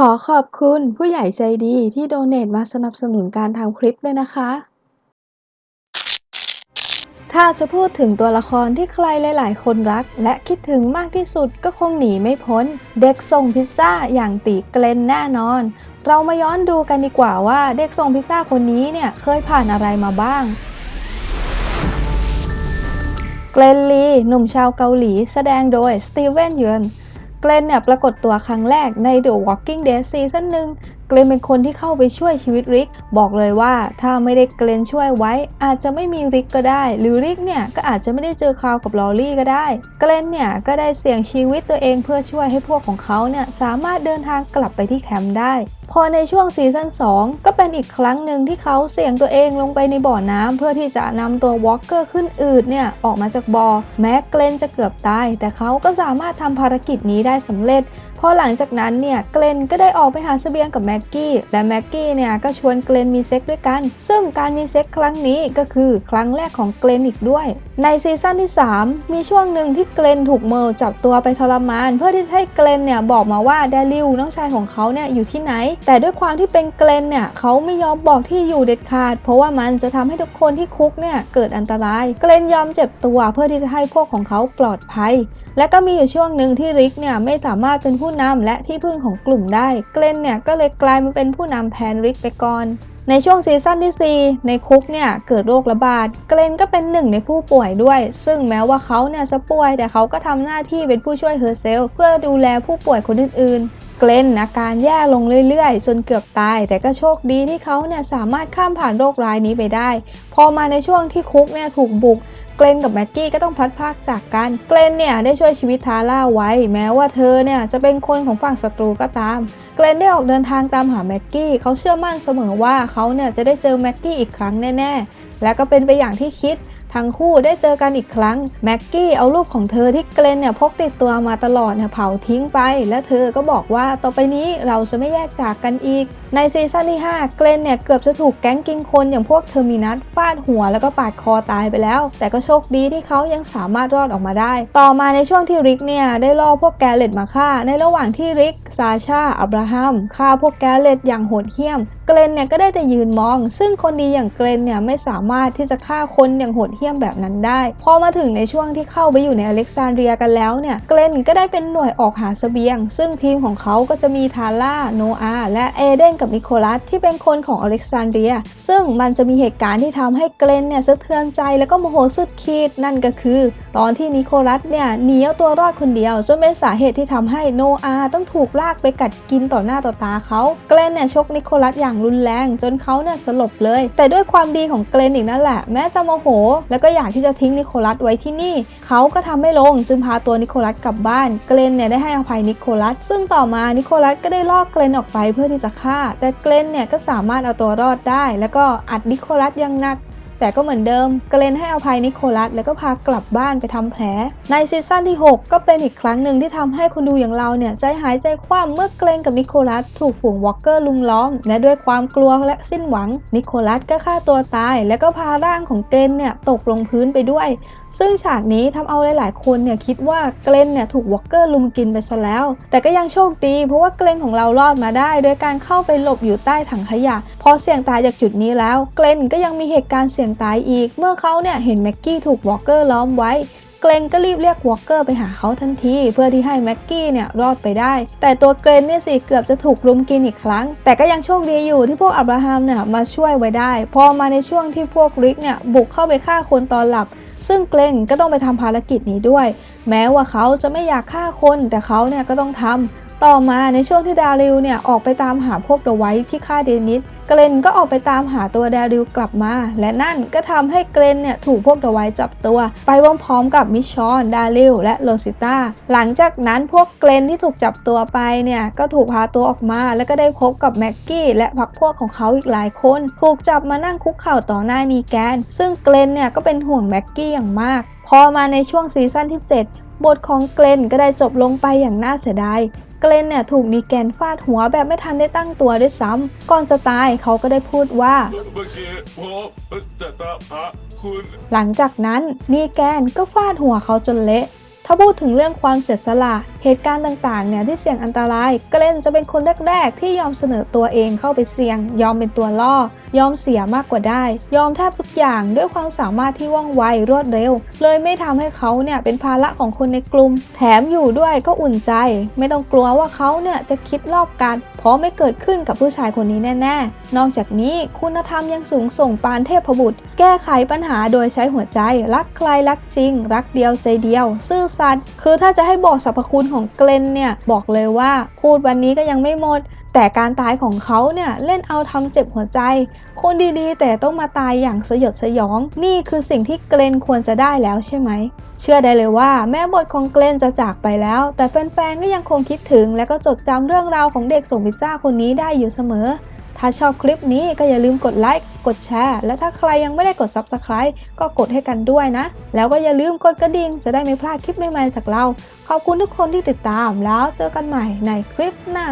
ขอขอบคุณผู้ใหญ่ใจดีที่โดเนทมาสนับสนุนการทำคลิปด้วยนะคะ ถ้าจะพูดถึงตัวละครที่ใครหลาย ๆ คนรัก และคิดถึงมากที่สุดก็คงหนีไม่พ้น เด็กส่งพิซซ่าอย่างตีเกลนแน่นอน เรามาย้อนดูกันดีกว่าว่าเด็กส่งพิซซ่าคนนี้เนี่ยเคยผ่านอะไรมาบ้างเกรนลีหนุ่มชาวเกาหลีแสดงโดยสตีเวนเยน เกลนเนี่ยปรากฏตัวครั้งแรกใน The Walking Dead ซีซั่นหนึ่ง เกรนเป็นคนที่เข้าไปช่วยชีวิตริก บอกเลยว่าถ้าไม่ได้เกรนช่วยไว้ อาจจะไม่มีริกก็ได้ หรือริกเนี่ยก็อาจจะไม่ได้เจอคราวกับลอรี่ก็ได้ เกรนเนี่ยก็ได้เสี่ยงชีวิตตัวเองเพื่อช่วยให้พวกของเขาเนี่ยสามารถเดินทางกลับไปที่แคมป์ได้ พอในช่วงซีซั่น2 ก็เป็นอีกครั้งหนึ่งที่เขาเสี่ยงตัวเองลงไปในบ่อน้ำเพื่อที่จะนำตัววอลเกอร์ขึ้นอืดเนี่ยออกมาจากบ่อแม้เกรนจะเกือบตาย แต่เขาก็สามารถทำภารกิจนี้ได้สำเร็จ อหลังจากนั้นเนี่ยเกรนก็ได้ออกไปหาเสบียงกับแม็กกี้และแม็กกี้เนี่ยก็ชวนเกรนมีเซ็กด้วยกัน ซึ่งการมีเซ็กครั้งนี้ก็คือครั้งแรกของเกรนอีกด้วย ในซีซั่นที่ 3 มีช่วงหนึ่งที่เกรนถูกเมอร์จับตัวไปทรมาน เพื่อที่จะให้เกรนเนี่ยบอกมาว่าแดริวน้องชายของเขาเนี่ยอยู่ที่ไหน แต่ด้วยความที่เป็นเกรนเนี่ยเขาไม่ยอมบอกที่อยู่เด็ดขาด เพราะว่ามันจะทำให้ทุกคนที่คุกเนี่ยเกิดอันตราย เกรนยอมเจ็บตัวเพื่อที่จะให้พวกของเขาปลอดภัย และก็มีอยู่ช่วงหนึ่งที่ริกเนี่ยไม่สามารถเป็นผู้นำและที่พึ่งของกลุ่มได้ เกรนเนี่ยก็เลยกลายมาเป็นผู้นำแทนริกไปก่อน ในช่วงซีซั่นที่ 4 ในคุกเนี่ยเกิดโรคระบาด เกรนก็เป็นหนึ่งในผู้ป่วยด้วย ซึ่งแม้ว่าเขาเนี่ยจะป่วยแต่เขาก็ทำหน้าที่เป็นผู้ช่วยเฮอร์เซลเพื่อดูแลผู้ป่วยคนอื่นๆเกรนอาการแย่ลงเรื่อยๆ จนเกือบตาย แต่ก็โชคดีที่เขาเนี่ยสามารถข้ามผ่านโรคร้ายนี้ไปได้ พอมาในช่วงที่คุกเนี่ยถูกบุก เกรนกับแม็กกี้ก็ต้องพลัดพรากจากกัน เกรนเนี่ยได้ช่วยชีวิตทาร่าไว้ แม้ว่าเธอเนี่ยจะเป็นคนของฝั่งศัตรูก็ตาม เกรนได้ออกเดินทางตามหาแม็กกี้ เขาเชื่อมั่นเสมอว่าเขาเนี่ยจะได้เจอแม็กกี้อีกครั้งแน่ ๆ และก็เป็นไปอย่างที่คิด ทั้งคู่ได้เจอกันอีกครั้งแม็กกี้เอารูปของเธอที่เกรนเนี่ยพกติดตัวมาตลอดเนี่ยเผาทิ้งไป และเธอก็บอกว่าต่อไปนี้เราจะไม่แยกจากกันอีก ในซีซั่นที่ 5 เกรนเนี่ยเกือบจะถูกแก๊งกินคนอย่างพวกเทอร์มินัสฟาดหัวแล้วก็ปาดคอตายไปแล้ว แต่ก็โชคดีที่เขายังสามารถรอดออกมาได้ ต่อมาในช่วงที่ริกเนี่ยได้ล่อพวกแกเลตมาฆ่า ในระหว่างที่ริกซาชาอับราฮัมฆ่าพวกแกเลตอย่างโหดเหี้ยม เกรนเนี่ยก็ได้แต่ยืนมอง ซึ่งคนดีอย่างเกรนเนี่ยไม่สามารถที่จะฆ่าคนอย่างโหดเหี้ยมแบบนั้นได้ พอมาถึงในช่วงที่เข้าไปอยู่ในอเล็กซานเดรียกันแล้วเนี่ยเกรนก็ได้เป็นหน่วยออกหาเสบียง ซึ่งทีมของเขาก็จะมีทาร่าโนอาและเอเดนกับนิโคลัสที่เป็นคนของอเล็กซานเดรีย ซึ่งมันจะมีเหตุการณ์ที่ทำให้เกรนเนี่ยสะเทือนใจแล้วก็โมโหสุดขีดนั่นก็คือ ตอนที่นิโคลัสเนี่ยหนีเอาตัวรอดคนเดียวจนเป็นสาเหตุที่ทำให้โนอาต้องถูกลากไปกัดกินต่อหน้าต่อตาเขาเกรนเนี่ยชกนิโคลัสอย่างรุนแรง จนเขาเนี่ยสลบเลย แต่ด้วยความดีของเกรนอีกนั่นแหละ แม้จะโมโหแล้วก็อยากที่จะทิ้งนิโคลัสไว้ที่นี่ เขาก็ทำไม่ลงจึงพาตัวนิโคลัสกลับบ้าน เกรนเนี่ยได้ให้อภัยนิโคลัส ซึ่งต่อมานิโคลัสก็ได้ลอกเกรนออกไปเพื่อที่จะฆ่า แต่เกรนเนี่ยก็สามารถเอาตัวรอดได้ แล้วก็อัดนิโคลัสยังหนัก แต่ก็เหมือนเดิมเกรนให้อภัยนิโคลัสแล้วก็พากลับบ้านไปทำแผล ในซีซั่นที่ 6 ก็เป็นอีกครั้งหนึ่งที่ทำให้คนดูอย่างเราเนี่ยใจหายใจคว่ำเมื่อเกรนกับนิโคลัสถูกฝูงวอลเกอร์ลุมล้อม และด้วยความกลัวและสิ้นหวังนิโคลัสก็ฆ่าตัวตาย แล้วก็พาร่างของเกรนเนี่ยตกลงพื้นไปด้วย ซึ่งฉากนี้ทำเอาหลาย ๆ คนเนี่ยคิดว่าเกรนเนี่ยถูกวอลเกอร์ลุมกินไปซะแล้ว แต่ก็ยังโชคดี เพราะว่าเกรนของเรารอดมาได้ โดยการเข้าไปหลบอยู่ใต้ถังขยะ พอเสี่ยงตายจากจุดนี้แล้ว เกรนก็ยังมีเหตุการณ์เสี่ยงตายอีก เมื่อเขาเนี่ยเห็นแม็กกี้ถูกวอลเกอร์ล้อมไว้เกรนก็รีบเรียกวอลเกอร์ไปหาเขาทันที เพื่อที่ให้แม็กกี้เนี่ยรอดไปได้ แต่ตัวเกรนเนี่ยสิเกือบจะถูกลุมกินอีกครั้ง แต่ก็ยังโชคดีอยู่ที่พวกอับราฮัมเนี่ยมาช่วยไว้ได้ พอมาในช่วงที่พวกริกเนี่ยบุกเข้าไปฆ่าคนตอนหลับ ซึ่งเกรนก็ต้องไปทำภารกิจนี้ด้วย แม้ว่าเขาจะไม่อยากฆ่าคนแต่เขาเนี่ยก็ต้องทำ ต่อมาในช่วงที่ดาริลเนี่ยออกไปตามหาพวกเดอะไวท์ที่ฆ่าเดนิส เกรนก็ออกไปตามหาตัวดาริลกลับมา และนั่นก็ทำให้เกรนเนี่ยถูกพวกเดอะไวท์จับตัว ไปพร้อมๆกับมิชชอนดาริลและโรซิต้า หลังจากนั้นพวกเกรนที่ถูกจับตัวไปเนี่ยก็ถูกพาตัวออกมา แล้วก็ได้พบกับแม็กกี้และพรรคพวกของเขาอีกหลายคน ถูกจับมานั่งคุกเข่าต่อหน้านีแกน ซึ่งเกรนเนี่ยก็เป็นห่วงแม็กกี้อย่างมาก พอมาในช่วงซีซั่นที่ 7 บทของเกรนก็ได้จบลงไปอย่างน่าเสียดาย เกรนเนี่ยถูกดีแกนฟาดหัวแบบไม่ทันได้ตั้งตัวด้วยซ้ำ ก่อนจะตายเขาก็ได้พูดว่า เมื่อกี้ผมจะตามหาคุณ หลังจากนั้นนีแกนก็ฟาดหัวเขาจนเละ ถ้าพูดถึงเรื่องความเสียสละ เหตุการณ์ต่างๆเนี่ยที่เสี่ยงอันตรายเกรนจะเป็นคนแรกๆ ที่ยอมเสนอตัวเองเข้าไปเสี่ยง ยอมเป็นตัวล่อ ยอมเสียมากกว่าได้ ยอมแทบทุกอย่างด้วยความสามารถที่ว่องไวรวดเร็ว เลยไม่ทำให้เขาเนี่ยเป็นภาระของคนในกลุ่ม แถมอยู่ด้วยก็อุ่นใจ ไม่ต้องกลัวว่าเขาเนี่ยจะคิดรอบกันเพราะไม่เกิดขึ้นกับผู้ชายคนนี้แน่ๆ นอกจากนี้คุณธรรมยังสูงส่งปานเทพบุตร แก้ไขปัญหาโดยใช้หัวใจ รักใครรักจริง รักเดียวใจเดียว ซื่อสัตย์คือถ้าจะให้บอกสรรพคุณของเกลนเนี่ยบอกเลยว่าพูดวันนี้ก็ยังไม่หมด แต่การตายของเขาเนี่ยเล่นเอาทำเจ็บหัวใจ คนดีๆ แต่ต้องมาตายอย่างสยดสยอง นี่คือสิ่งที่เกรนควรจะได้แล้วใช่ไหม เชื่อได้เลยว่าแม้บทของเกรนจะจากไปแล้ว แต่แฟนๆก็ยังคงคิดถึงและก็จดจำเรื่องราวของเด็กส่งพิซซ่าคนนี้ได้อยู่เสมอ ถ้าชอบคลิปนี้ก็อย่าลืมกดไลค์ กดแชร์ และถ้าใครยังไม่ได้กด Subscribe ก็กดให้กันด้วยนะ แล้วก็อย่าลืมกดกระดิ่งจะได้ไม่พลาดคลิปใหม่ๆจากเรา ขอบคุณทุกคนที่ติดตามแล้วเจอกันใหม่ในคลิปหน้า